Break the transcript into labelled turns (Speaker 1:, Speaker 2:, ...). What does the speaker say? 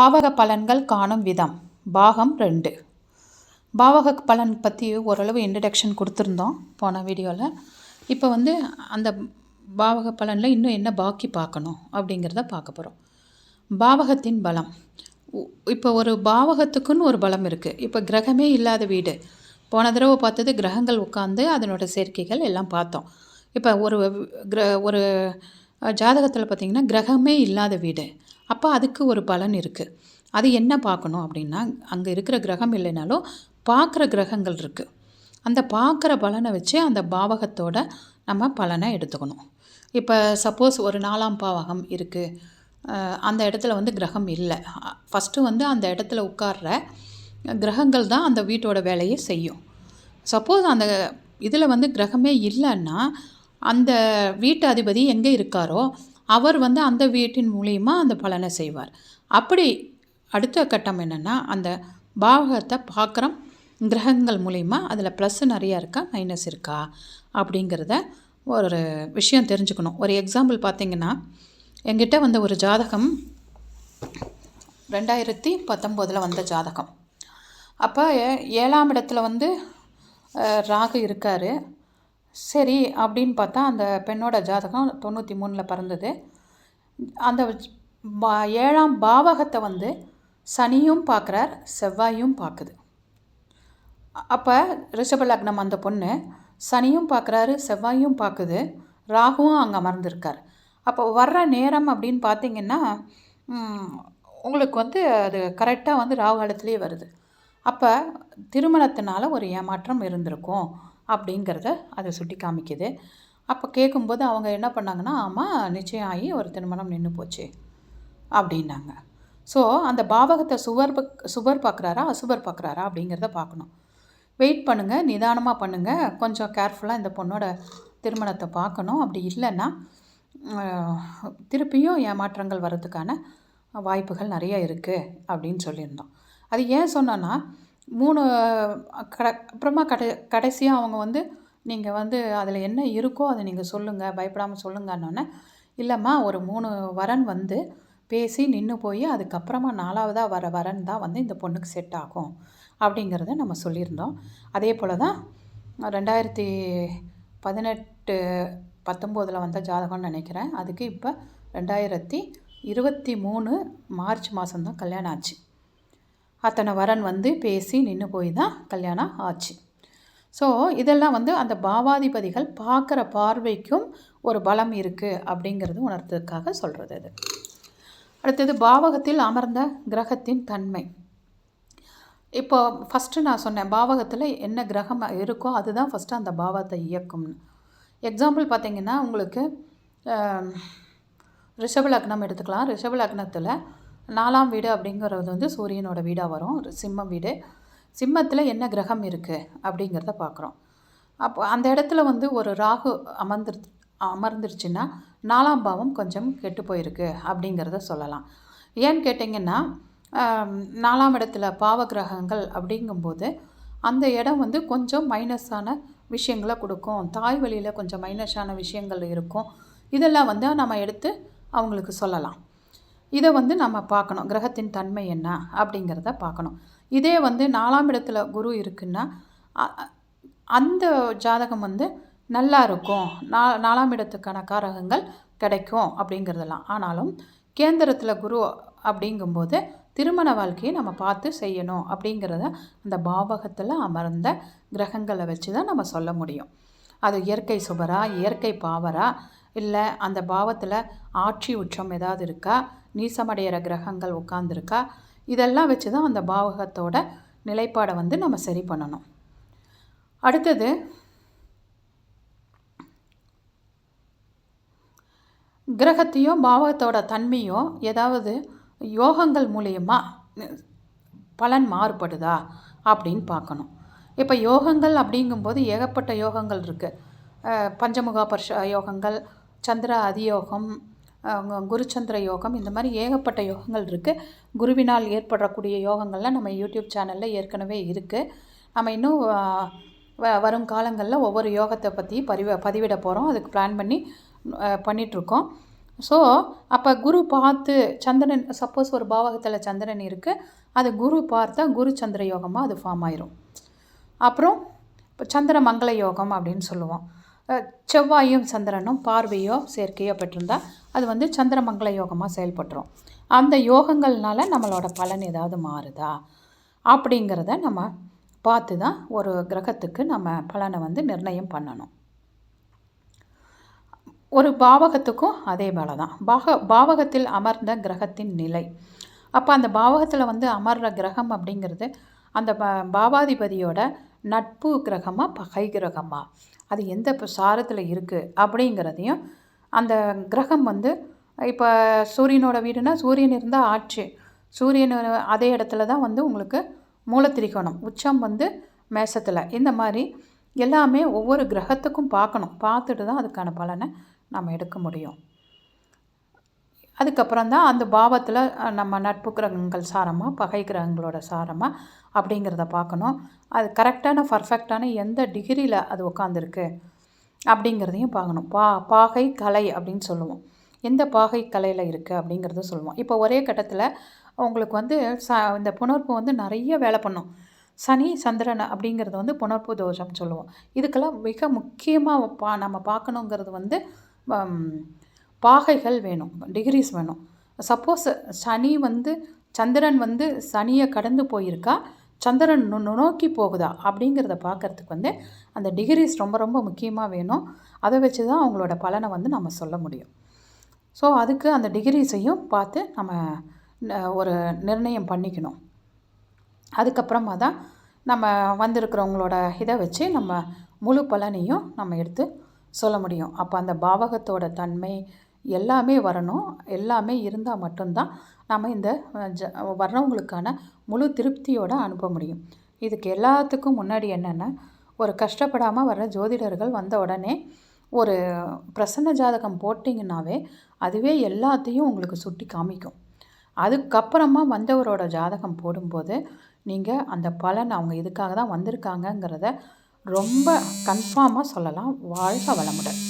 Speaker 1: பாவக பலன்கள் காணும் விதம். பாகம் ரெண்டு. பாவக பலன் பற்றி ஓரளவு இன்ட்ரடக்ஷன் கொடுத்துருந்தோம் போன வீடியோவில் இப்போ வந்து அந்த பாவக பலனில் இன்னும் என்ன பாக்கி பார்க்கணும் அப்படிங்கிறத பார்க்க போகிறோம் பாவகத்தின் பலம். உ- இப்போ ஒரு பாவகத்துக்குன்னு ஒரு பலம் இருக்குது இப்போ கிரகமே இல்லாத வீடு. போன தடவை பார்த்தது கிரகங்கள் உட்காந்து அதனோட சேர்க்கைகள் எல்லாம் பார்த்தோம். இப்போ ஒரு கிர ஒரு ஜாதகத்தில் பார்த்திங்கன்னா கிரகமே இல்லாத வீடு. அப்போ அதுக்கு ஒரு பலன் இருக்குது அது என்ன பார்க்கணும் அப்படின்னா அங்கே இருக்கிற கிரகம் இல்லைனாலும் பார்க்குற கிரகங்கள் இருக்குது அந்த பார்க்குற பலனை வச்சு அந்த பாவகத்தோட நம்ம பலனை எடுத்துக்கணும். இப்போ சப்போஸ் ஒரு நாலாம் பாவகம் இருக்குது அந்த இடத்துல வந்து கிரகம் இல்லை. ஃபஸ்ட்டு வந்து அந்த இடத்துல உட்கார்ற கிரகங்கள் தான் அந்த வீட்டோட வேலையை செய்யும். சப்போஸ் அந்த இதில் வந்து கிரகமே இல்லைன்னா அந்த வீட்டு அதிபதி எங்கே இருக்காரோ அவர் வந்து அந்த வீட்டின் மூலியமா அந்த பலனை செய்வார். அப்படி அடுத்த கட்டம் என்னென்னா அந்த பாவகத்தை பார்க்குறோம் கிரகங்கள் மூலிமா அதில் ப்ளஸ் நிறையா இருக்கா மைனஸ் இருக்கா அப்படிங்கிறத ஒரு விஷயம் தெரிஞ்சுக்கணும். ஒரு எக்ஸாம்பிள் பார்த்தீங்கன்னா எங்கிட்ட வந்த ஒரு ஜாதகம் ரெண்டாயிரத்தி பத்தொம்போதில் வந்த ஜாதகம். அப்போ ஏழாம் இடத்துல வந்து ராகு இருக்கார். சரி அப்படின்னு பார்த்தா அந்த பெண்ணோட ஜாதகம் தொண்ணூற்றி மூணில் பிறந்தது. அந்த பா- ஏழாம் பாவகத்தை வந்து சனியும் பார்க்குறார் செவ்வாயும் பார்க்குது. அப்போ ரிஷப லக்னம் அந்த பொண்ணு சனியும் பார்க்குறாரு செவ்வாயும் பார்க்குது ராகுவும் அங்கே அமர்ந்திருக்கார். அப்போ வர்ற நேரம் அப்படின்னு பார்த்தீங்கன்னா உங்களுக்கு வந்து அது கரெக்டாக வந்து ராகு காலத்துலேயே வருது. அப்போ திருமணத்தினால ஒரு ஏமாற்றம் இருந்திருக்கும். அப்படிங்கிறத அதை சுட்டி காமிக்குது. அப்போ கேட்கும்போது அவங்க என்ன பண்ணாங்கன்னா ஆமாம் நிச்சயம் ஆகி ஒரு திருமணம் நின்று போச்சு அப்படின்னாங்க. ஸோ அந்த பாவகத்தை சுவர் சுவர் பார்க்குறாரா அசுபர் பார்க்குறாரா அப்படிங்கிறத பார்க்கணும் வெயிட் பண்ணுங்கள் நிதானமாக பண்ணுங்கள் கொஞ்சம் கேர்ஃபுல்லாக இந்த பொண்ணோட திருமணத்தை பார்க்கணும் அப்படி இல்லைன்னா திருப்பியும் ஏமாற்றங்கள் வர்றதுக்கான வாய்ப்புகள் நிறைய இருக்குது அப்படின்னு சொல்லியிருந்தோம். அது ஏன் சொன்னோன்னா மூணு கட அப்புறமா கடை கடைசியாக அவங்க வந்து நீங்கள் வந்து அதில் என்ன இருக்கோ அதை நீங்கள் சொல்லுங்கள் பயப்படாமல் சொல்லுங்கன்னொன்னே இல்லைம்மா ஒரு மூணு வரன் வந்து பேசி நின்று போய் அதுக்கப்புறமா நாலாவதாக வர வரன் தான் வந்து இந்த பொண்ணுக்கு செட் ஆகும் அப்படிங்கிறத நம்ம சொல்லியிருந்தோம். அதே போல் தான் ரெண்டாயிரத்தி பதினெட்டு பத்தொம்போதில் வந்த ஜாதகம்னு நினைக்கிறேன் அதுக்கு இப்போ ரெண்டாயிரத்தி இருபத்தி மூணு மார்ச் மாதம்தான் கல்யாணம் ஆச்சு. அத்தனை வரன் வந்து பேசி நின்று போய் தான் கல்யாணம் ஆச்சு. ஸோ இதெல்லாம் வந்து அந்த பாவாதிபதிகள் பார்க்குற பார்வைக்கும் ஒரு பலம் இருக்குது அப்படிங்கிறது உணர்த்ததுக்காக சொல்கிறது இது. அடுத்தது பாவகத்தில் அமர்ந்த கிரகத்தின் தன்மை. இப்போ ஃபஸ்ட்டு நான் சொன்னேன் பாவகத்தில் என்ன கிரகம் இருக்கோ அதுதான் ஃபஸ்ட்டு அந்த பாவத்தை இயக்கும்னு. எக்ஸாம்பிள் பார்த்தீங்கன்னா உங்களுக்கு ரிஷப லக்னம் எடுத்துக்கலாம். ரிஷப லக்னத்தில் நாலாம் வீடு அப்படிங்கிறது வந்து சூரியனோட வீடாக வரும். ஒரு வீடு. சிம்மத்தில் என்ன கிரகம் இருக்குது அப்படிங்கிறத பார்க்குறோம் அப்போ அந்த இடத்துல வந்து ஒரு ராகு அமர்ந்துரு அமர்ந்துருச்சுன்னா நாலாம் பாவம் கொஞ்சம் கெட்டு போயிருக்கு அப்படிங்கிறத சொல்லலாம். ஏன்னு கேட்டிங்கன்னா நாலாம் இடத்துல பாவ கிரகங்கள் அப்படிங்கும்போது அந்த இடம் வந்து கொஞ்சம் மைனஸான விஷயங்களை கொடுக்கும். தாய் வழியில் கொஞ்சம் மைனஸான விஷயங்கள் இருக்கும். இதெல்லாம் வந்து நம்ம எடுத்து அவங்களுக்கு சொல்லலாம். இதை வந்து நம்ம பார்க்கணும். கிரகத்தின் தன்மை என்ன அப்படிங்கிறத பார்க்கணும். இதே வந்து நாலாம் இடத்துல குரு இருக்குன்னா அந்த ஜாதகம் வந்து நல்லா இருக்கும். நா நாலாம் இடத்துக்கான காரகங்கள் கிடைக்கும் அப்படிங்கிறதெல்லாம். ஆனாலும் கேந்திரத்தில் குரு அப்படிங்கும்போது திருமண வாழ்க்கையை நம்ம பார்த்து செய்யணும் அப்படிங்கிறத அந்த பாவகத்தில் அமர்ந்த கிரகங்களை வச்சு தான் நம்ம சொல்ல முடியும். அது இயற்கை சுபரா இயற்கை பாவரா? இல்லை அந்த பாவத்தில் ஆட்சி உச்சம் ஏதாவது இருக்கா? நீசமடைகிற கிரகங்கள் உட்காந்துருக்கா இதெல்லாம் வச்சு தான் அந்த பாவகத்தோட நிலைப்பாடை வந்து நம்ம சரி பண்ணணும். அடுத்தது கிரகத்தையும் பாவகத்தோட தன்மையும் ஏதாவது யோகங்கள் மூலியமாக பலன் மாறுபடுதா அப்படின்னு பார்க்கணும். இப்போ யோகங்கள் அப்படிங்கும்போது ஏகப்பட்ட யோகங்கள் இருக்குது பஞ்சமுகா பர்ஷ யோகங்கள் சந்திர அதியோகம் குருச்சந்திர யோகம் இந்த மாதிரி ஏகப்பட்ட யோகங்கள் இருக்குது குருவினால் ஏற்படக்கூடிய யோகங்கள்லாம் நம்ம யூடியூப் சேனலில் ஏற்கனவே இருக்குது நம்ம இன்னும் வ- வரும் காலங்களில் ஒவ்வொரு யோகத்தை பற்றி பதிவ பதிவிட போகிறோம் அதுக்கு பிளான் பண்ணி பண்ணிகிட்ருக்கோம் ஸோ அப்போ குரு பார்த்து சந்திரன் சப்போஸ் ஒரு பாவகத்தில் சந்திரன் இருக்குது அது குரு பார்த்தா குரு சந்திர யோகமாக அது ஃபார்ம் ஆயிரும். அப்புறம் இப்போ சந்திர மங்கள யோகம் அப்படின்னு சொல்லுவோம். செவ்வாயும் சந்திரனும் பார்வையோ சேர்க்கையோ பெற்றிருந்தால் அது வந்து சந்திரமங்கள யோகமாக செயல்பட்டுரும். அந்த யோகங்கள்னால நம்மளோட பலன் ஏதாவது மாறுதா? அப்படிங்கிறத நம்ம பார்த்து தான் ஒரு கிரகத்துக்கு நம்ம பலனை வந்து நிர்ணயம் பண்ணணும். ஒரு பாவகத்துக்கும் அதே போல தான் பாக பாவகத்தில் அமர்ந்த கிரகத்தின் நிலை. அப்போ அந்த பாவகத்தில் வந்து அமர்ற கிரகம் அப்படிங்கிறது அந்த ப பாவாதிபதியோட நட்பு கிரகமா பகை கிரகமா? அது எந்த இப்போ சாரத்தில் இருக்குது அப்படிங்கிறதையும் அந்த கிரகம் வந்து இப்போ சூரியனோட வீடுனா சூரியன் இருந்தால் ஆட்சி. சூரியன் அதே இடத்துல தான் வந்து உங்களுக்கு மூலத்திரிகோணம் உச்சம் வந்து மேசத்தில். இந்த மாதிரி எல்லாமே ஒவ்வொரு கிரகத்துக்கும் பார்க்கணும். பார்த்துட்டு தான் அதுக்கான பலனை நம்ம எடுக்க முடியும். அதுக்கப்புறம் தான் அந்த பாவத்தில் நம்ம நட்பு கிரகங்கள் சாரமாக பகை கிரகங்களோட சாரமாக அப்படிங்கிறத பார்க்கணும். அது கரெக்டான பர்ஃபெக்டான எந்த டிகிரியில் அது உட்காந்துருக்கு அப்படிங்கிறதையும் பார்க்கணும். பா பாகை கலை அப்படின்னு சொல்லுவோம். எந்த பாகை கலையில் இருக்குது அப்படிங்கிறத சொல்லுவோம். இப்போ ஒரே கட்டத்தில் உங்களுக்கு வந்து ச இந்த புணர்ப்பு வந்து நிறைய வேலை பண்ணும். சனி சந்திரன் அப்படிங்கிறது வந்து புணர்ப்பு தோஷம்னு சொல்லுவோம். இதுக்கெல்லாம் மிக முக்கியமாக பா நம்ம பார்க்கணுங்கிறது வந்து பாகைகள் வேணும் டிகிரிஸ் வேணும். சப்போஸ் சனி வந்து சந்திரன் வந்து சனியை கடந்து போயிருக்கா சந்திரன் நு- நோக்கி போகுதா அப்படிங்கிறத பார்க்கறதுக்கு வந்து அந்த டிகிரிஸ் ரொம்ப ரொம்ப முக்கியமாக வேணும். அதை வச்சு தான் அவங்களோட பலனை வந்து நம்ம சொல்ல முடியும். ஸோ அதுக்கு அந்த டிகிரிஸையும் பார்த்து நம்ம ஒரு நிர்ணயம் பண்ணிக்கணும். அதுக்கப்புறமா தான் நம்ம வந்திருக்கிறவங்களோட இதை வச்சு நம்ம முழு பலனையும் நம்ம எடுத்து சொல்ல முடியும். அப்போ அந்த பாவகத்தோட தன்மை எல்லாமே வரணும். எல்லாமே இருந்தால் மட்டும்தான் நம்ம இந்த ஜ வர்றவங்களுக்கான முழு திருப்தியோடு அனுப்ப முடியும். இதுக்கு எல்லாத்துக்கும் முன்னாடி என்னென்னா ஒரு கஷ்டப்படாமல் வர்ற ஜோதிடர்கள் வந்த உடனே ஒரு பிரசன்ன ஜாதகம் போட்டிங்கன்னாவே அதுவே எல்லாத்தையும் உங்களுக்கு சுட்டி காமிக்கும். அதுக்கப்புறமா வந்தவரோட ஜாதகம் போடும்போது நீங்கள் அந்த பலன் அவங்க இதுக்காக தான் வந்திருக்காங்கங்கிறத ரொம்ப கன்ஃபார்மாக சொல்லலாம். வாழ்க வளமுடன்.